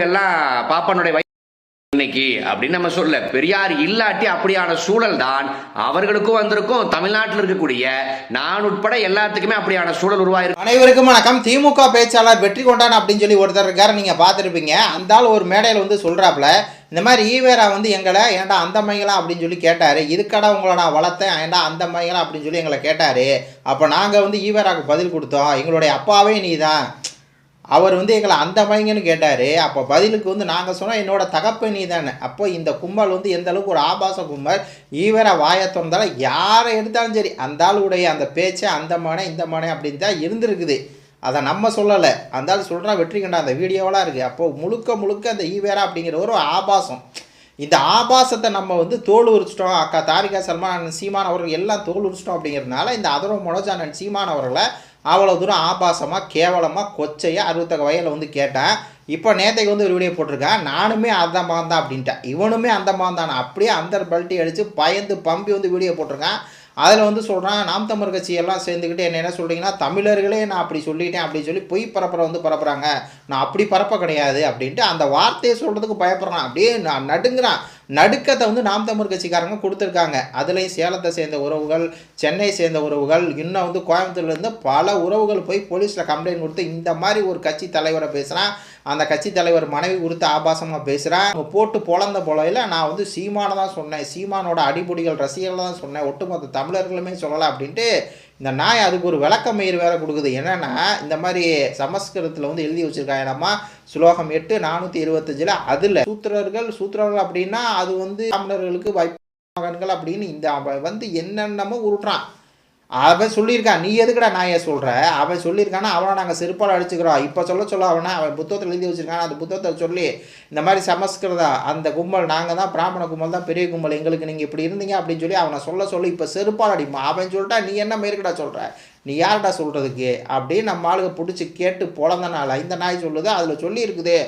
எல்லாம் பாப்பனுடைய இன்னைக்கு அப்படின்னு நம்ம சொல்ல பெரியார் இல்லாட்டி அப்படியான சூழல் தான் அவர்களுக்கும் வந்திருக்கும் தமிழ்நாட்டில் இருக்கக்கூடிய நான் உட்பட எல்லாத்துக்குமே அப்படியான சூழல் உருவாயிருக்கு. அனைவருக்கும் வணக்கம். திமுக பேச்சாளர் வெற்றி கொண்டான் அப்படின்னு சொல்லி ஒருத்தர் இருக்காரு நீங்கள் பார்த்துருப்பீங்க. அந்த ஆள் ஒரு மேடையில் வந்து சொல்கிறாப்புல இந்த மாதிரி ஈவேரா வந்து எங்களை ஏன்டா அந்த மையலாம் அப்படின்னு சொல்லி கேட்டார். இதுக்கடா உங்களை நான் வளர்த்தேன் ஏன்டா அந்த மையலாம் அப்படின்னு சொல்லி எங்களை கேட்டார். அப்போ நாங்கள் வந்து ஈவேராக்கு பதில் கொடுத்தோம். எங்களுடைய அப்பாவே நீ தான் அவர் வந்து எங்களை அந்த மைங்கன்னு கேட்டார். அப்போ பதிலுக்கு வந்து நாங்கள் சொன்னோம் என்னோட தகப்ப நீ தானே அப்போ இந்த கும்பல் வந்து எந்த அளவுக்கு ஒரு ஆபாச கும்பல்? ஈவேரா வாயை திறந்தாலும் யாரை எடுத்தாலும் சரி அந்த ஆளுடைய அந்த பேச்சை அந்த மனை இந்த மனை அப்படின்னு தான் இருந்திருக்குது. அதை நம்ம சொல்லலை. அந்த ஆள் சொல்கிறா வெற்றி கண்டா. அந்த வீடியோவெலாம் இருக்குது அப்போது முழுக்க முழுக்க அந்த ஈவேரா அப்படிங்கிற ஒரு ஆபாசம். இந்த ஆபாசத்தை நம்ம வந்து தோல் உரிச்சிட்டோம். அக்கா தாரிகா சல்மான் சீமான் அவர்கள் எல்லாம் தோல் உரிச்சிட்டோம் அப்படிங்கிறதுனால இந்த அதர்வ மனோஜானன் சீமான் அவர்களை அவ்வளோ தூரம் ஆபாசமாக கேவலமாக கொச்சையாக அறுபத்தக்க வயலில் வந்து கேட்டேன். இப்போ நேத்தைக்கு வந்து ஒரு வீடியோ போட்டிருக்கேன் நானுமே அந்த மகன் தான் அப்படின்ட்டேன் இவனுமே அந்த மகன் தான். அப்படியே அந்த பல்ட்டி அடித்து பயந்து பம்பி வந்து வீடியோ போட்டிருக்கேன். அதில் வந்து சொல்கிறான் நாம் தமிழ் கட்சியெல்லாம் சேர்ந்துக்கிட்டு என்ன என்ன சொல்கிறீங்கன்னா தமிழர்களே நான் அப்படி சொல்லிட்டேன் அப்படின்னு சொல்லி பொய் பரப்புற வந்து பரப்புகிறாங்க நான் அப்படி பரப்ப கிடையாது அப்படின்ட்டு அந்த வார்த்தையை சொல்கிறதுக்கு பயப்படுறான். அப்படியே நான் நடுங்குறான். நடுக்கத்தை வந்து நாம் தமிழ் கட்சிக்காரங்க கொடுத்துருக்காங்க. அதுலேயும் சேலத்தை சேர்ந்த உறவுகள் சென்னை சேர்ந்த உறவுகள் இன்னும் வந்து கோயம்புத்தூர்லேருந்து பல உறவுகள் போய் போலீஸில் கம்ப்ளைண்ட் கொடுத்து இந்த மாதிரி ஒரு கட்சி தலைவரை பேசுகிறான் அந்த கட்சி தலைவர் மனைவி கொடுத்து ஆபாசமாக பேசுகிறேன் அவங்க போட்டு பொழந்த பொழையில் நான் வந்து சீமானை தான் சொன்னேன். சீமானோட அடிப்பொடிகள் ரசிகர்கள் தான் சொன்னேன். ஒட்டுமொத்த தமிழர்களுமே சொல்லலாம் அப்படின்ட்டு இந்த நாய் அதுக்கு ஒரு விளக்கமயிர் வேற கொடுக்குது. என்னென்னா இந்த மாதிரி சமஸ்கிருதத்தில் வந்து எழுதி வச்சிருக்காங்க. நம்ம ஸ்லோகம் எட்டு நானூற்றி இருபத்தஞ்சில் அதில் சூத்திரர்கள் சூத்திரர்கள் அப்படின்னா அது வந்து தமிழர்களுக்கு வைப்பாகன்கள் அப்படின்னு இந்த வந்து என்னென்னமோ உருட்டுறான். அவன் சொல்லியிருக்கான் நீ எதுக்கடா நான் ஏன் சொல்கிற அவன் சொல்லியிருக்கானா அவனை நாங்கள் செருப்பால் அடிச்சுக்கிறோம். இப்போ சொல்ல சொல்ல அவனை அவன் புத்தகத்தில் எழுதி வச்சிருக்கான். அந்த புத்தகத்தை சொல்லி இந்த மாதிரி சமஸ்கிருதா அந்த கும்பல் நாங்கள் தான் பிராமண கும்பல் தான் பெரிய கும்பல். எங்களுக்கு நீங்கள் இப்படி இருந்தீங்க அப்படின்னு சொல்லி அவனை சொல்ல சொல்லி இப்போ செருப்பால் அடிமா. அவன் சொல்லிட்டா நீ என்ன மேற்கடா சொல்கிற நீ யார்டா சொல்கிறதுக்கு அப்படின்னு நம்ம ஆளுக பிடிச்சி கேட்டு பொழந்தனால இந்த நாய் சொல்லுது அதில் சொல்லியிருக்குது.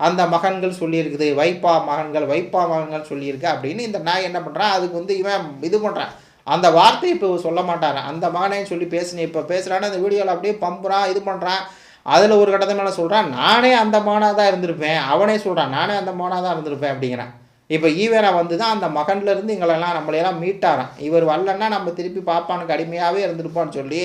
அந்த மகன்கள் சொல்லியிருக்குது வைப்பா மகன்கள் வைப்பா மகன்கள் சொல்லியிருக்கு அப்படின்னு இந்த நாய் என்ன பண்ணுறான் அதுக்கு வந்து இவன் இது பண்ணுறான் அந்த வார்த்தை இப்போ சொல்ல மாட்டார் அந்த மகனையும் சொல்லி பேசினேன். இப்போ பேசுகிறான்னு அந்த வீடியோவில் அப்படியே பம்புறான் இது பண்ணுறான் அதில் ஒரு கட்டத்தை மேலே சொல்கிறான் நானே அந்த மானாக தான் இருந்திருப்பேன். அவனே சொல்கிறான் நானே அந்த மானாக தான் இருந்திருப்பேன் அப்படிங்கிறான். இப்போ ஈவேரா வந்து தான் அந்த மகன்லேருந்து எங்களெல்லாம் நம்மளையெல்லாம் மீட்டாரான் இவர் வரலன்னா நம்ம திருப்பி பாப்பானுக்கு அடிமையாகவே இருந்திருப்பான்னு சொல்லி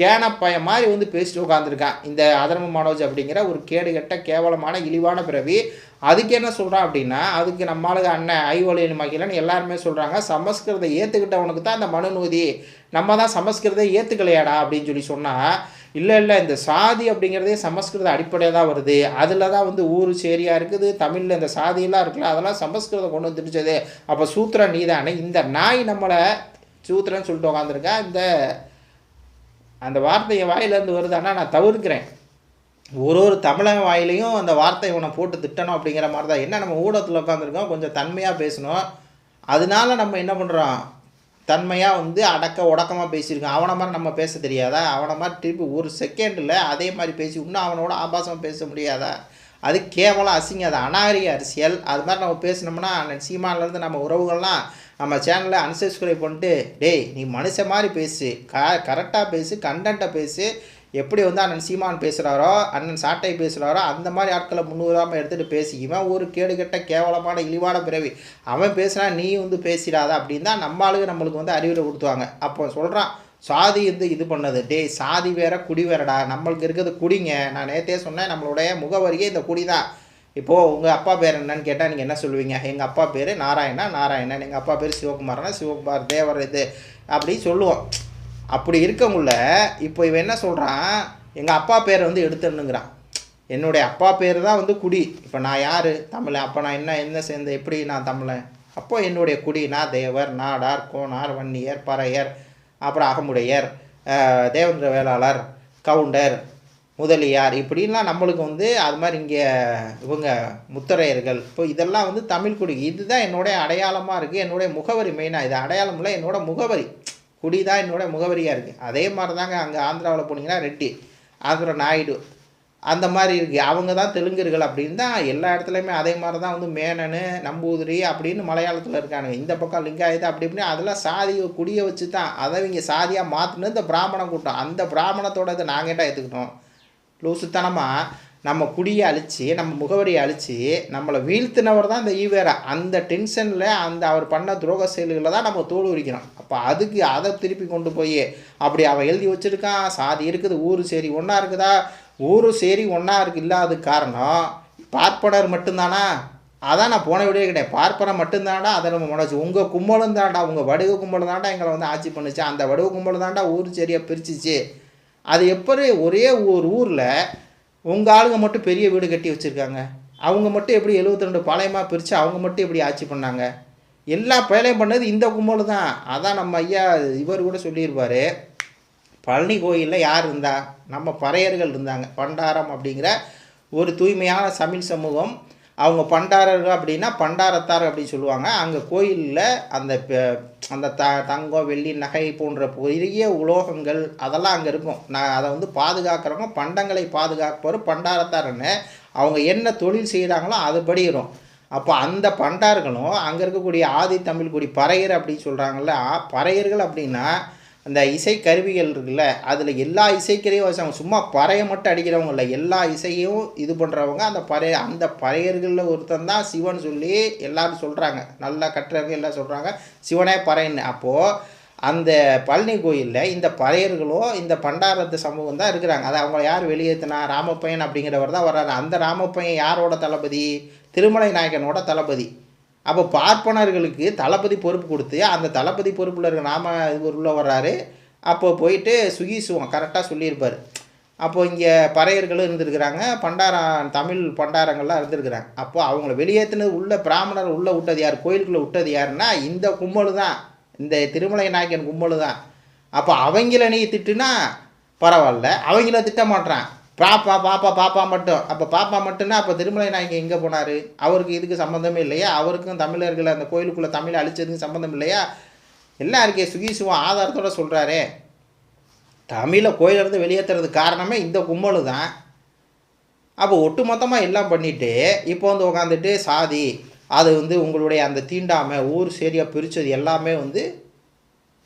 கேனப்பைய மாதிரி வந்து பேசிட்டு உட்காந்துருக்கான் இந்த அதர்ம மனோஜ் அப்படிங்கிற ஒரு கேடுகட்ட கேவலமான இழிவான பிறவி. அதுக்கு என்ன சொல்கிறான் அப்படின்னா அதுக்கு நம்மளுக்கு அண்ணன் ஐவலியன் மகிழன் எல்லாருமே சொல்கிறாங்க சமஸ்கிருதை ஏற்றுக்கிட்டவனுக்கு தான் அந்த மனுநூதி நம்ம தான் சமஸ்கிருதம் ஏற்றுக்கலையாடா அப்படின்னு சொல்லி சொன்னால் இல்லை இல்லை இந்த சாதி அப்படிங்கிறதே சமஸ்கிருத அடிப்படையாக தான் வருது. அதில் தான் வந்து ஊர் சேரியாக இருக்குது தமிழில் இந்த சாதியெல்லாம் இருக்குல்ல அதெல்லாம் சமஸ்கிருதம் கொண்டு வந்துடுச்சது அப்போ சூத்திரன் நீ தானே இந்த நாய் நம்மளை சூத்திரன்னு சொல்லிட்டு உட்காந்துருக்கா இந்த அந்த வார்த்தையை வாயிலேருந்து வருது ஆனால் நான் தவிர்க்கிறேன். ஒரு ஒரு தமிழக வாயிலையும் அந்த வார்த்தை இவனை போட்டு திட்டணும் அப்படிங்கிற மாதிரி தான் என்ன நம்ம ஊடகத்தில் உட்காந்துருக்கோம் கொஞ்சம் தன்மையாக பேசணும். அதனால நம்ம என்ன பண்ணுறோம் தன்மையாக வந்து அடக்க உடக்கமாக பேசியிருக்கோம். அவனை மாதிரி நம்ம பேச தெரியாதா? அவனை மாதிரி திருப்பி ஒரு செகண்டில் அதே மாதிரி பேசி இன்னும் அவனோட ஆபாசமாக பேச முடியாதா? அது கேவலம் அசிங்க அது அநாகரிக அரசியல். அது மாதிரி நம்ம பேசினோம்னா சீமான்லேருந்து நம்ம உறவுகள்லாம் நம்ம சேனலை அன்சப்ஸ்கிரைப் பண்ணிட்டு டேய் நீ மனுஷன் மாதிரி பேசு. க கரெக்டாக பேசு கண்டென்ட்டை பேசு. எப்படி வந்து அண்ணன் சீமான் பேசுகிறாரோ அண்ணன் சாட்டை பேசுகிறாரோ அந்த மாதிரி ஆட்களை முன்னுதாரணமாக எடுத்துகிட்டு பேசி இவன் ஒரு கேடுகெட்ட கேவலமான இழிவான பிறவி. அவன் பேசுனா நீ வந்து பேசிடாத அப்படின்னு தான் நம்ம ஆளுங்க நம்மளுக்கு வந்து அறிவுரை கொடுத்துவாங்க. அப்போ சொல்கிறான் சாதி வந்து இது பண்ணது. டேய் சாதி வேற குடி வேறடா. நம்மளுக்கு இருக்கிறது குடிங்க. நான் நேற்றே சொன்னேன் நம்மளுடைய முகவரியே இந்த குடி தான். இப்போது உங்கள் அப்பா பேர் என்னன்னு கேட்டால் நீங்கள் என்ன சொல்லுவீங்க? எங்கள் அப்பா பேர் நாராயணா நாராயணன். எங்கள் அப்பா பேர் சிவகுமாரனா சிவகுமார் தேவர் இது. அப்படின்னு சொல்லுவோம். அப்படி இருக்கவங்கள இப்போ இவன் என்ன சொல்கிறான் எங்கள் அப்பா பேரை வந்து எடுத்துடணுங்கிறான். என்னுடைய அப்பா பேர் தான் வந்து குடி. இப்போ நான் யார்? தமிழன். அப்போ நான் என்ன என்ன சேர்ந்த எப்படி நான் தமிழன்? அப்போ என்னுடைய குடி நான் தேவர் நாடார் கோனார் வன்னியர் பறையர் அப்புறம் அகமுடையர் தேவேந்திர வேளாளர் கவுண்டர் முதலியார் இப்படின்லாம் நம்மளுக்கு வந்து அது மாதிரி இங்கே இவங்க முத்தரையர்கள். இப்போ இதெல்லாம் வந்து தமிழ் குடி. இதுதான் என்னுடைய அடையாளமாக இருக்குது என்னுடைய முகவரி மெயினாக இது அடையாளம் இல்லை. முகவரி. குடி தான் என்னோட முகவரியாக இருக்குது அதே மாதிரி தாங்க அங்கே ஆந்திராவில் போனீங்கன்னா ரெட்டி ஆந்திரா நாயுடு அந்த மாதிரி இருக்குது அவங்க தான் தெலுங்கர்கள் அப்படின்னு தான் எல்லா இடத்துலையுமே அதே மாதிரி தான் வந்து மேனனு நம்பூதிரி அப்படின்னு மலையாளத்தில் இருக்கானுங்க. இந்த பக்கம் லிங்காயுது அப்படி இப்படி அதெல்லாம் சாதியை குடியை வச்சு தான் அதை இவங்க சாதியாக மாற்றினது இந்த பிராமண கூட்டம். அந்த பிராமணத்தோட இதை நாங்கள் ஏட்டா ஏற்றுக்கிட்டோம் லூசுத்தனமாக நம்ம குடியை அழித்து நம்ம முகவரியை அழித்து நம்மளை வீழ்த்தினவர் தான் இந்த ஈவேரா. அந்த டென்ஷனில் அந்த அவர் பண்ண துரோக செயல்களை தான் நம்ம தோல் உரிக்கிறோம். அப்போ அதுக்கு அதை திருப்பி கொண்டு போய் அப்படி அவன் எழுதி வச்சுருக்கான். சாதி இருக்குது ஊர் சரி ஒன்றா இருக்குதா? ஊர் சரி ஒன்றா இருக்கு இல்லாத காரணம் பார்ப்பனர் மட்டும்தானா? அதான் நான் போன விடவே கிடையாது பார்ப்பனை மட்டும்தான்டா அதை நம்ம முடச்சு உங்கள் கும்பலும் தான்டா உங்கள் வடுக கும்பல் தான்டா எங்களை வந்து ஆட்சி பண்ணுச்சு. அந்த வடுக கும்பல் தான்டா ஊர் சரியாக பிரிச்சிச்சு. அது எப்படி ஒரே ஒரு ஊரில் உங்கள் ஆளுங்க மட்டும் பெரிய வீடு கட்டி வச்சுருக்காங்க. அவங்க மட்டும் எப்படி 72 ரெண்டு பாளையமாக பிரித்து அவங்க மட்டும் எப்படி ஆட்சி பண்ணாங்க? எல்லா பயலையும் பண்ணது இந்த கும்பல் தான். அதான் நம்ம ஐயா இவர் கூட சொல்லியிருப்பார். பழனி கோயிலில் யார் இருந்தா? நம்ம பறையர்கள் இருந்தாங்க. பண்டாரம் அப்படிங்கிற ஒரு தூய்மையான தமிழ் சமூகம் அவங்க பண்டாரர்கள் அப்படின்னா பண்டாரத்தார் அப்படின்னு சொல்லுவாங்க. அங்கே கோயிலில் அந்த அந்த த தங்கம் வெள்ளி நகை போன்ற பெரிய உலோகங்கள் அதெல்லாம் அங்கே இருக்கும். நான் அதை வந்து பாதுகாக்கிறவங்க பண்டங்களை பாதுகாப்பவர் பண்டாரத்தார்னு அவங்க என்ன தொழில் செய்கிறாங்களோ அதுபடி இருக்கும் அப்போ அந்த பண்டார்களும் அங்கே இருக்கக்கூடிய ஆதி தமிழ் குடி பறையர் அப்படின்னு சொல்கிறாங்கல்ல பறையர்கள் அப்படின்னா அந்த இசை கருவிகள் இருக்குல்ல அதில் எல்லா இசைக்கரையும் வச்சாங்க சும்மா பறையை மட்டும் அடிக்கிறவங்க இல்லை எல்லா இசையும் இது பண்ணுறவங்க அந்த பறைய அந்த பறையர்களில் ஒருத்தன் தான் சிவன் சொல்லி எல்லாரும் சொல்கிறாங்க நல்லா கட்டுறவங்க எல்லாம் சொல்கிறாங்க சிவனே பறையன்னு அப்போது அந்த பழனி கோயிலில் இந்த பறையர்களும் இந்த பண்டாரத்து சமூகம் தான் இருக்கிறாங்க. அதை அவங்க யார் வெளியேற்றினா ராமப்பையன் அப்படிங்கிறவர் தான் வர்றாரு. அந்த ராமப்பையன் யாரோட தளபதி? திருமலை நாயக்கனோட தளபதி. அப்போ பார்ப்பனர்களுக்கு தளபதி பொறுப்பு கொடுத்து அந்த தளபதி பொறுப்பில் இருக்க நாம இவர் வர்றாரு. அப்போ போயிட்டு சுகீசுவம் கரெக்டாக சொல்லியிருப்பார். அப்போ இங்கே பறையர்களும் இருந்திருக்கிறாங்க பண்டாரம் தமிழ் பண்டாரங்கள்லாம் இருந்திருக்கிறாங்க. அப்போது அவங்கள வெளியேற்றினது உள்ள பிராமணர் உள்ளே விட்டது யார்? கோயிலுக்குள்ளே விட்டது யாருன்னா இந்த கும்பல் தான். இந்த திருமலை நாயக்கன் கும்பல் தான். அப்போ அவங்கள நீ திட்டுனா பரவாயில்ல அவங்கள திட்ட மாட்றான். பாப்பா பாப்பா பாப்பா மட்டும். அப்போ பாப்பா மட்டும்னா அப்போ திருமலை நாயகி எங்கே போனார்? அவருக்கு இதுக்கு சம்மந்தமே இல்லையா? அவருக்கும் தமிழர்கள் அந்த கோயிலுக்குள்ளே தமிழ் அழிச்சதுக்கு சம்மந்தம் இல்லையா? எல்லாம் இருக்கே சுகீசுவம் ஆதாரத்தோட சொல்கிறாரே தமிழை கோயிலிருந்து வெளியேற்றுறதுக்கு காரணமே இந்த கும்பல் தான் அப்போ ஒட்டு மொத்தமாக எல்லாம் பண்ணிவிட்டு இப்போ வந்து உட்காந்துட்டு சாதி அது வந்து உங்களுடைய அந்த தீண்டாமை ஊர் சரியாக பிரித்தது எல்லாமே வந்து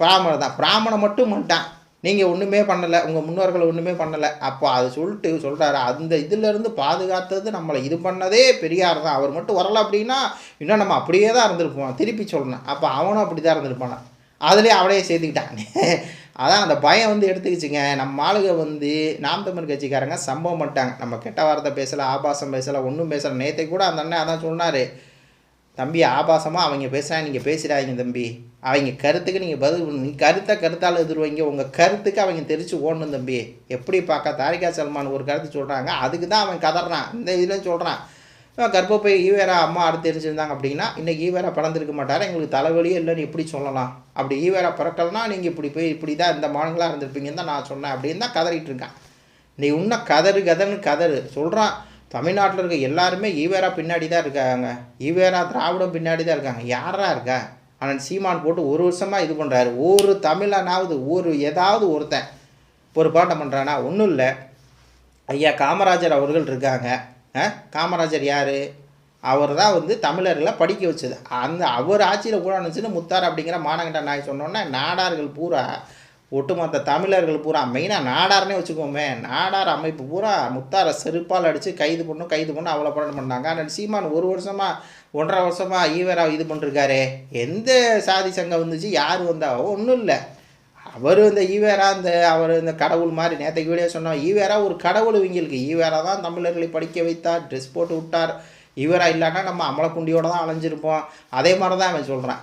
பிராமணர் தான் பிராமணன் மட்டும் பண்ணிட்டான் நீங்கள் ஒன்றுமே பண்ணலை உங்கள் முன்னோர்கள் ஒன்றுமே பண்ணலை. அப்போ அது சொல்லிட்டு சொல்கிறாரு அந்த இதிலேருந்து பாதுகாத்தது நம்மளை இது பண்ணதே பெரியார் தான். அவர் மட்டும் வரல அப்படின்னா இன்னும் நம்ம அப்படியே தான் இருந்திருப்போம். திருப்பி சொல்லணும். அப்போ அவனும் அப்படி தான் இருந்திருப்பானா. அதுலேயே அவனையே சேர்த்துக்கிட்டான். அதான் அந்த பயம் வந்து எடுத்துக்கிச்சுங்க. நம்ம ஆளுக வந்து நாம் தமிழ் கட்சிக்காரங்க சம்பவம் பண்ணிட்டாங்க. நம்ம கெட்ட வார்த்தை பேசலை ஆபாசம் பேசலை ஒன்றும் பேசலை. நேற்றை கூட அந்த அண்ணன் அதான் சொன்னார். தம்பி ஆபாசமாக அவங்க பேசுகிறாங்க நீங்கள் பேசிடாதீங்க தம்பி. அவங்க கருத்துக்கு நீங்கள் பதில் நீ கருத்தை கருத்தால் எதிர்வைங்க. உங்கள் கருத்துக்கு அவங்க தெரிச்சு ஓடணும் தம்பி. எப்படி பார்க்க? தாரிகா சல்மான் ஒரு கருத்து சொல்கிறாங்க அதுக்கு தான் அவன் கதறான். இந்த இதில் சொல்கிறான் கர்ப்பப்பை ஈவேரா அம்மா அடுத்து தெரிஞ்சிருந்தாங்க அப்படின்னா இன்றைக்கி ஈவேரா பிறந்திருக்க மாட்டார். எங்களுக்கு தலைவலியே இல்லைன்னு எப்படி சொல்லலாம்? அப்படி ஈவேரா பிறக்கலனா நீங்கள் இப்படி போய் இப்படி தான் இந்த மாநிலங்களாக இருந்திருப்பீங்கன்னு தான் நான் சொன்னேன் அப்படின்னு தான் கதறிட்டு இருக்கான். நீ இன்னும் கதறு கதன்னு கதறு. சொல்கிறான் தமிழ்நாட்டில் இருக்க எல்லாருமே ஈவேரா பின்னாடி தான் இருக்காங்க. ஈவேரா திராவிடம் பின்னாடி தான் இருக்காங்க. யாரா இருக்கா? ஆனால் சீமான் போட்டு ஒரு வருஷமாக இது பண்ணுறாரு ஒரு தமிழனாவது ஒரு ஏதாவது ஒருத்தன் ஒரு பாட்டம் பண்ணுறானா ஒன்றும் இல்லை. ஐயா காமராஜர் அவர்கள் இருக்காங்க. காமராஜர் யார்? அவர் தான் வந்து தமிழர்களை படிக்க வச்சது. அந்த அவர் ஆட்சியில் கூட நினச்சின்னு முத்தார் அப்படிங்கிற மானகண்ட நாய் சொன்னோன்னே நாடார்கள் பூரா ஒட்டுமொத்த தமிழர்கள் பூரா மெயினாக நாடார்னே வச்சுக்கோமே நாடார் அமைப்பு பூரா முத்தாரை செருப்பால் அடித்து கைது பண்ணும் கைது பண்ணும் அவ்வளோ படம் பண்ணாங்க ஆனால் சீமான் ஒரு வருஷமாக ஒன்றரை வருஷமாக ஈவராக இது பண்ணிருக்காரு. எந்த சாதி சங்கம் வந்துச்சு? யார் வந்தாவோ ஒன்றும் இல்லை. அவர் இந்த ஈவேரா இந்த அவர் இந்த கடவுள் மாதிரி நேற்றுக்கு வீடியோ சொன்னோம் ஈவேரா ஒரு கடவுள் இவங்களுக்கு. ஈவேரா தான் தமிழர்களை படிக்க வைத்தார் ட்ரெஸ் போட்டு விட்டார். ஈவேரா இல்லைன்னா நம்ம அமலக்குண்டியோடு தான் அலைஞ்சிருப்போம். அதே மாதிரி தான் அவன் சொல்கிறான்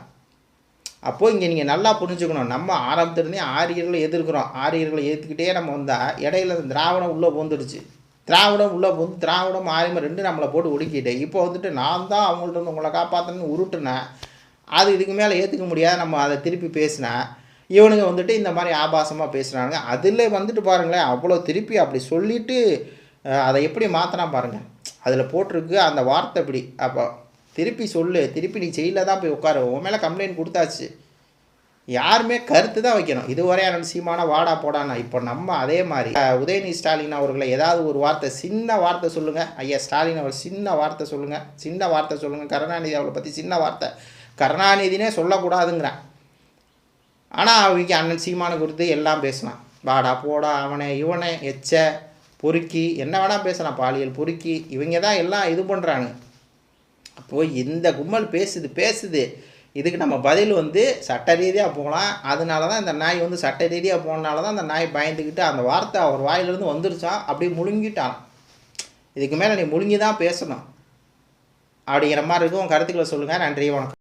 அப்போது இங்கே நீங்கள் நல்லா புரிஞ்சுக்கணும். நம்ம ஆரம்பத்துலேருந்தே ஆரியர்களை எதிர்க்கிறோம். ஆரியர்களை ஏற்றுக்கிட்டே நம்ம வந்தால் இடையில திராவிடம் உள்ளே போந்துடுச்சு. திராவிடம் உள்ளே வந்து திராவிடம் ஆரியமாக ரெண்டு நம்மளை போட்டு ஒடுக்கிட்டு இப்போ வந்துட்டு நான் தான் அவங்கள்ட்ட வந்து உங்களை காப்பாற்றணும்னு உருட்டுனேன். அது இதுக்கு மேலே ஏற்றுக்க முடியாது நம்ம அதை திருப்பி பேசினேன். இவனுங்க வந்துட்டு இந்த மாதிரி ஆபாசமாக பேசுகிறானுங்க அதில் வந்துட்டு பாருங்களேன் அவ்வளோ திருப்பி அப்படி சொல்லிட்டு அதை எப்படி மாற்றினா பாருங்கள் அதில் போட்டிருக்கு அந்த வார்த்தை இப்படி அப்போ திருப்பி சொல்லு திருப்பி நீ ஜெயிலில் தான் போய் உட்காரு. உன் மேலே கம்ப்ளைண்ட் கொடுத்தாச்சு. யாருமே கருத்து தான் வைக்கணும். இதுவரை அண்ணன் சீமான வாடா போடானா இப்போ நம்ம அதே மாதிரி உதயநிதி ஸ்டாலின் அவர்களை ஏதாவது ஒரு வார்த்தை சின்ன வார்த்தை சொல்லுங்கள் ஐயா ஸ்டாலின் அவர் சின்ன வார்த்தை சொல்லுங்கள் சின்ன வார்த்தை சொல்லுங்கள் கருணாநிதி அவளை பற்றி சின்ன வார்த்தை. கருணாநிதினே சொல்லக்கூடாதுங்கிறேன் ஆனால் அவங்க அண்ணன் சீமான குறித்து எல்லாம் பேசினான். வாடா போடா அவனே இவனே எச்ச பொறுக்கி என்ன வேணால் பேசலாம் பாலியல் பொறுக்கி இவங்க தான் எல்லாம் இது பண்ணுறாங்க அப்போது இந்த கும்பல் பேசுது பேசுது. இதுக்கு நம்ம பதில் வந்து சட்ட ரீதியாக போகலாம். அதனால தான் இந்த நாய் வந்து சட்ட ரீதியாக போனனால தான் அந்த நாய் பயந்துக்கிட்டு அந்த வார்த்தை அவர் வாயிலிருந்து வந்துருச்சான் அப்படியே முழுங்கிட்டான். இதுக்கு மேலே நீ முழுங்கி தான் பேசணும். அப்படிங்கிற மாதிரி இருக்கும். கருத்துக்களை சொல்லுங்கள் நன்றி வணக்கம்.